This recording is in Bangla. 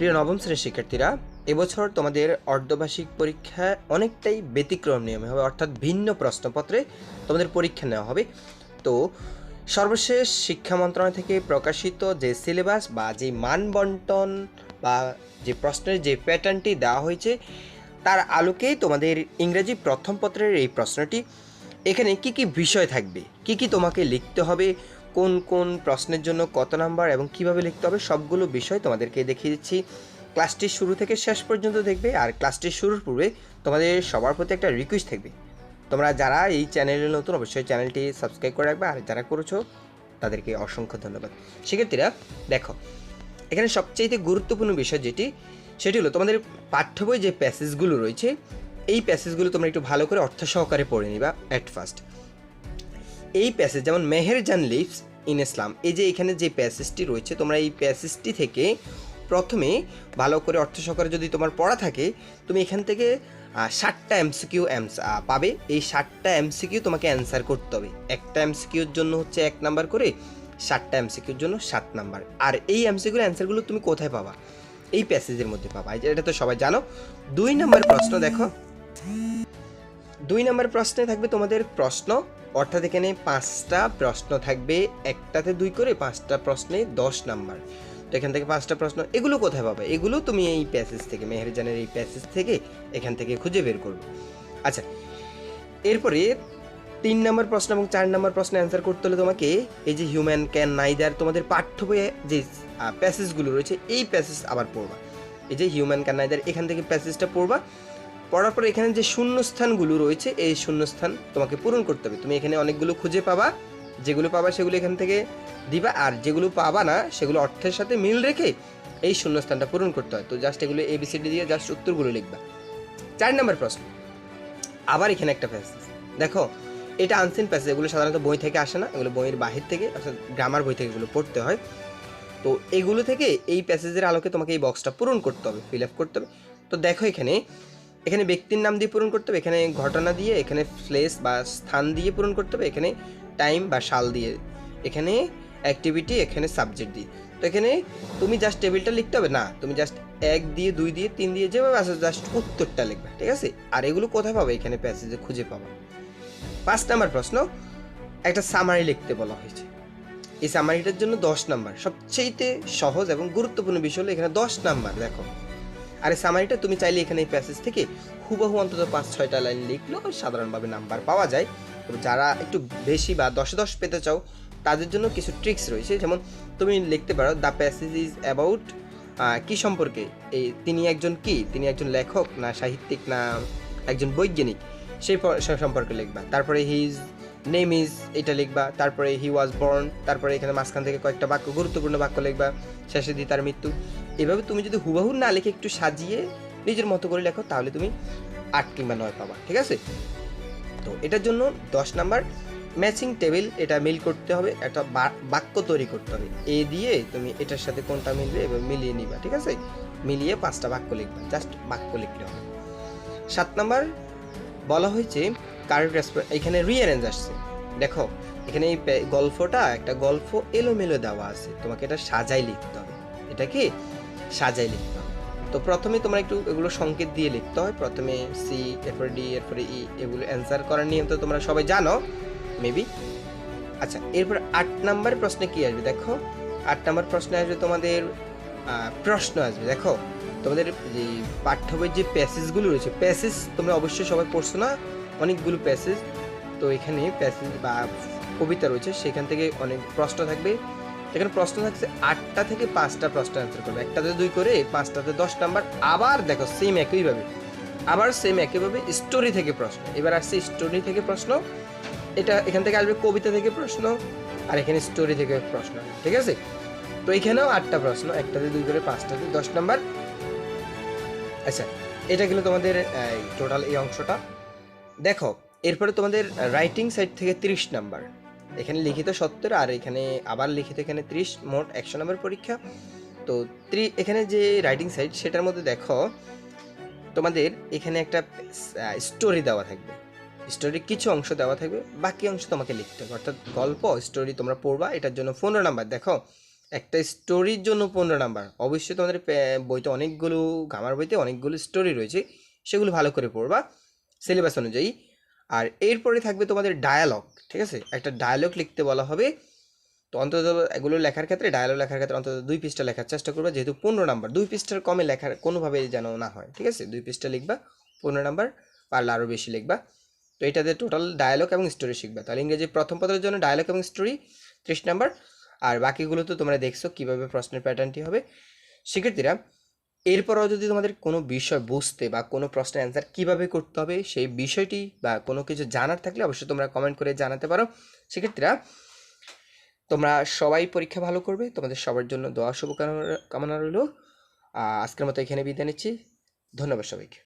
প্রিয় নবম শ্রেণির শিক্ষার্থীরা, এবছর তোমাদের অর্ধবার্ষিক পরীক্ষা অনেকটাই ব্যতিক্রম নিয়মে হবে, অর্থাৎ ভিন্ন প্রশ্নপত্রে তোমাদের পরীক্ষা নেওয়া হবে। তো সর্বশেষ শিক্ষা মন্ত্রণালয় থেকে প্রকাশিত যে সিলেবাস বা যে মানবন্টন বা যে প্রশ্নের যে প্যাটার্নটি দেওয়া হয়েছে, তার আলোকেই তোমাদের ইংরেজি প্রথম পত্রের এই প্রশ্নটি। এখানে কি কি বিষয় থাকবে, কি কি তোমাকে লিখতে হবে কোন কোন প্রশ্নের জন্য কত নাম্বার এবং কীভাবে লিখতে হবে সবগুলো বিষয় তোমাদেরকে দেখিয়ে দিচ্ছি। ক্লাসটি শুরু থেকে শেষ পর্যন্ত দেখবে আর ক্লাসটি শুরুর পূর্বে তোমাদের সবার প্রতি একটা রিকোয়েস্ট থাকবে। তোমরা যারা এই চ্যানেলে নতুন অবশ্যই চ্যানেলটি সাবস্ক্রাইব করে রাখবে আর যারা করেছ তাদেরকে অসংখ্য ধন্যবাদ। শিক্ষার্থীরা, দেখো, এখানে সবচেয়ে গুরুত্বপূর্ণ বিষয় যেটি, সেটি হলো তোমাদের পাঠ্য বই যে প্যাসেজগুলো রয়েছে, এই প্যাসেজগুলো তোমরা একটু ভালো করে অর্থ সহকারে পড়ে নিবা অ্যাট ফার্স্ট এই প্যাসেজ, যেমন মেহের জান লিভস ইন ইসলাম, এই যে এখানে যে প্যাসেজটি রয়েছে, তোমরা এই প্যাসেজটি থেকে প্রথমে ভালো করে অর্থ সহকারে যদি তোমার পড়া থাকে, তুমি এখান থেকে ষাটটা এমসিকিউ এমস পাবে। এই ষাটটা এমসিকিউ তোমাকে অ্যান্সার করতে হবে। একটা এমসিকিউর জন্য হচ্ছে এক নাম্বার করে ষাটটা এমসিকিউর জন্য সাত নাম্বার। আর এই এমসিকিউর অ্যান্সারগুলো তুমি কোথায় পাবা? এই প্যাসেজের মধ্যে পাবা। এটা তো সবাই জানো। দুই নম্বর প্রশ্ন দেখো। দুই নম্বর প্রশ্নে থাকবে তোমাদের প্রশ্ন অর্থাৎ এখানে পাঁচটা প্রশ্ন থাকবে, একটাতে দুই করে, পাঁচটা প্রশ্নে দশ নাম্বার। তো এখান থেকে পাঁচটা প্রশ্ন, এগুলো কোথায় পাবে? এগুলো তুমি এই প্যাসেজ থেকে, মেহেরজানের এই প্যাসেজ থেকে এখান থেকে খুঁজে বের করবে। আচ্ছা এরপরে তিন নম্বর প্রশ্ন এবং চার নম্বর প্রশ্ন অ্যান্সার করতে হলে তোমাকে এই যে হিউম্যান ক্যান নাইদার তোমাদের পাঠ্য বইয়ে যে প্যাসেজগুলো রয়েছে, এই প্যাসেজ আবার পড়বা। এই যে হিউম্যান ক্যান নাইদার এখান থেকে প্যাসেজটা পড়বা। পড়ার পর এখানে যে শূন্যস্থানগুলো রয়েছে, এই শূন্যস্থান তোমাকে পূরণ করতে হবে। তুমি এখানে অনেকগুলো খুঁজে পাবা। যেগুলো পাবা সেগুলো এখান থেকে দিবা। আর যেগুলো পাবা না, সেগুলো অর্থের সাথে মিল রেখে এই শূন্যস্থানটা পূরণ করতে হয়। তো জাস্ট এগুলো এবিসিডি দিয়ে জাস্ট উত্তরগুলো লিখবা। চার নম্বর প্রশ্ন। আবার এখানে একটা প্যাসেজ দেখো, এটা আনসিন প্যাসেজ এগুলো সাধারণত বই থেকে আসে না। এগুলো বইয়ের বাহির থেকে, অর্থাৎ গ্রামার বই থেকে এগুলো পড়তে হয়। তো এগুলো থেকে এই প্যাসেজের আলোকে তোমাকে এই বক্সটা পূরণ করতে হবে ফিল আপ করতে হবে। তো দেখো এখানে এখানে ব্যক্তির নাম দিয়ে পূরণ করতে হবে, এখানে ঘটনা দিয়ে, এখানে প্লেস বা স্থান দিয়ে পূরণ করতে হবে, এখানে টাইম বা সাল দিয়ে, এখানে অ্যাক্টিভিটি এখানে সাবজেক্ট দিয়ে। তো এখানে তুমি জাস্ট টেবিলটা লিখতে হবে, না, তুমি জাস্ট এক দিয়ে, দুই দিয়ে, তিন দিয়ে যেভাবে আসে জাস্ট উত্তরটা লিখবে, ঠিক আছে? আর এগুলো কোথায় পাবে? এখানে প্যাসেজে খুঁজে পাবা। পাঁচ নাম্বার প্রশ্ন, একটা সামারি লিখতে বলা হয়েছে। এই সামারিটার জন্য দশ নাম্বার। সবচেয়েতে সহজ এবং গুরুত্বপূর্ণ বিষয় হলো এখানে দশ নাম্বার, দেখো। আর এই সামারিটা তুমি চাইলে এখানে এই প্যাসেজ থেকে হুবহু অন্তত পাঁচ, ছয়টা লাইন লিখলেও সাধারণভাবে নাম্বার পাওয়া যায়। তবে যারা একটু বেশি বা দশে দশ পেতে চাও, তাদের জন্য কিছু ট্রিক্স রয়েছে। যেমন তুমি লিখতে পারো দ্য প্যাসেজ ইজ অ্যাবাউট কি সম্পর্কে? এই তিনি একজন কি? তিনি একজন লেখক না সাহিত্যিক না একজন বৈজ্ঞানিক? সেই সম্পর্কে লিখবা। তারপরে হিজ নেম ইজ এটা লিখবা। তারপরে হি ওয়াজ বর্ন তারপরে এখানে মাঝখান থেকে কয়েকটা বাক্য, গুরুত্বপূর্ণ বাক্য লিখবা। শেষে দিয়ে তার মৃত্যু। এভাবে তুমি যদি হুবাহু না লিখে একটু সাজিয়ে নিজের মতো করে লেখো, তাহলে তুমি আট কিংবা নয় পাবা, ঠিক আছে? তো এটার জন্য দশ নাম্বার ম্যাচিং টেবিল এটা মিল করতে হবে, একটা বাক্য তৈরি করতে হবে। এ দিয়ে তুমি এটার সাথে কোনটা মিলবে এবং মিলিয়ে নিবা, ঠিক আছে? মিলিয়ে পাঁচটা বাক্য লিখবা জাস্ট বাক্য লিখলে হবে। সাত নাম্বার, বলা হয়েছে কারেক্ট এখানে রিঅ্যারেঞ্জ আসছে। দেখো, এখানে এই গল্পটা একটা গল্প এলোমেলো দেওয়া আছে, তোমাকে এটা সাজাই লিখতে হবে। এটাকে সাজাই লিখতে হবে। তো প্রথমে তোমরা একটু এগুলো সংকেত দিয়ে লিখতে হয়। প্রথমে সি এরপরে ডি এরপরে ই এগুলো অ্যান্সার করার নিয়ম তো তোমরা সবাই জানো মেবি আচ্ছা এরপর আট নাম্বার প্রশ্নে কি আসবে? দেখো, আট নাম্বার প্রশ্নে আসবে তোমাদের প্রশ্ন আসবে। দেখো, তোমাদের যে পাঠ্য বইয়ের যে প্যাসেজগুলো রয়েছে প্যাসেজ তোমরা অবশ্যই সবাই পড়ছো না? অনেকগুলো প্যাসেজ তো এখানে প্যাসেজ বা কবিতা রয়েছে, সেখান থেকে অনেক প্রশ্ন থাকবে। এখানে প্রশ্ন থাকছে, আটটা থেকে পাঁচটা প্রশ্ন অ্যান্সার করবে। একটাতে দুই করে, পাঁচটাতে দশ নাম্বার। আবার দেখো সেম একইভাবে আবার সেম একইভাবে স্টোরি থেকে প্রশ্ন। এবার আসছে স্টোরি থেকে প্রশ্ন। এটা এখান থেকে আসবে কবিতা থেকে প্রশ্ন। আর এখানে স্টোরি থেকে প্রশ্ন। ঠিক আছে? তো এখানেও আটটা প্রশ্ন। একটাতে দুই করে, পাঁচটাতে দশ নাম্বার। আচ্ছা এটা গেল তোমাদের টোটাল এই অংশটা। দেখো, এরপরে তোমাদের রাইটিং সাইড থেকে তিরিশ নাম্বার। এখানে লিখিত সত্তর আর এখানে আবার লিখিত এখানে ত্রিশ, মোট একশো নাম্বার পরীক্ষা। তো ত্রি, এখানে যে রাইটিং সাইড সেটার মধ্যে দেখো, তোমাদের এখানে একটা স্টোরি দেওয়া থাকবে। স্টোরির কিছু অংশ দেওয়া থাকবে, বাকি অংশ তোমাকে লিখতে হবে। অর্থাৎ গল্প স্টোরি তোমরা পড়বা, এটার জন্য পনেরো নাম্বার। দেখো, একটা স্টোরির জন্য পনেরো নাম্বার। অবশ্যই তোমাদের বইতে অনেকগুলো গামার বইতে অনেকগুলো স্টোরি রয়েছে, সেগুলো ভালো করে পড়বা। সিলেবাস অনুযায়ী আর এরপরে থাকবে তোমাদের ডায়ালগ ঠিক আছে? একটা ডায়ালগ লিখতে বলা হবে। তো অন্তত এগুলো লেখার ক্ষেত্রে ডায়ালগ লেখার ক্ষেত্রে অন্তত দুই পৃষ্ঠা লেখার চেষ্টা করবা, যেহেতু পনেরো নাম্বার দুই পৃষ্ঠার কমে লেখার কোনোভাবে যেন না হয়, ঠিক আছে? দুই পৃষ্ঠা লিখবা, পনেরো নাম্বার পারলে আরও বেশি লিখবা। তো এটাতে টোটাল ডায়ালগ এবং স্টোরি শিখবা। তাহলে ইংরেজি প্রথম পত্রের জন্য ডায়ালগ এবং স্টোরি ত্রিশ নাম্বার আর বাকিগুলো তো তোমরা দেখছ কীভাবে প্রশ্নের প্যাটার্নটি হবে। শিক্ষার্থীরা এরপরও যদি তোমাদের কোনো বিষয় বুঝতে বা কোনো প্রশ্নের অ্যান্সার কীভাবে করতে হবে, সেই বিষয়টি বা কোনো কিছু জানার থাকলে অবশ্যই তোমরা কমেন্ট করে জানাতে পারো। সেক্ষেত্রে তোমরা সবাই পরীক্ষা ভালো করবে। তোমাদের সবার জন্য দোয়া, শুভকামনা কামনা রইল আজকের মতো এখানে বিদায় নিচ্ছি। ধন্যবাদ সবাইকে।